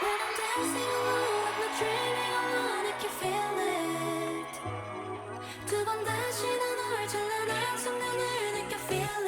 When I'm dancing dreaming on, I can feel it. 두번 다시 난널 찬란한 순간을 느껴 feel it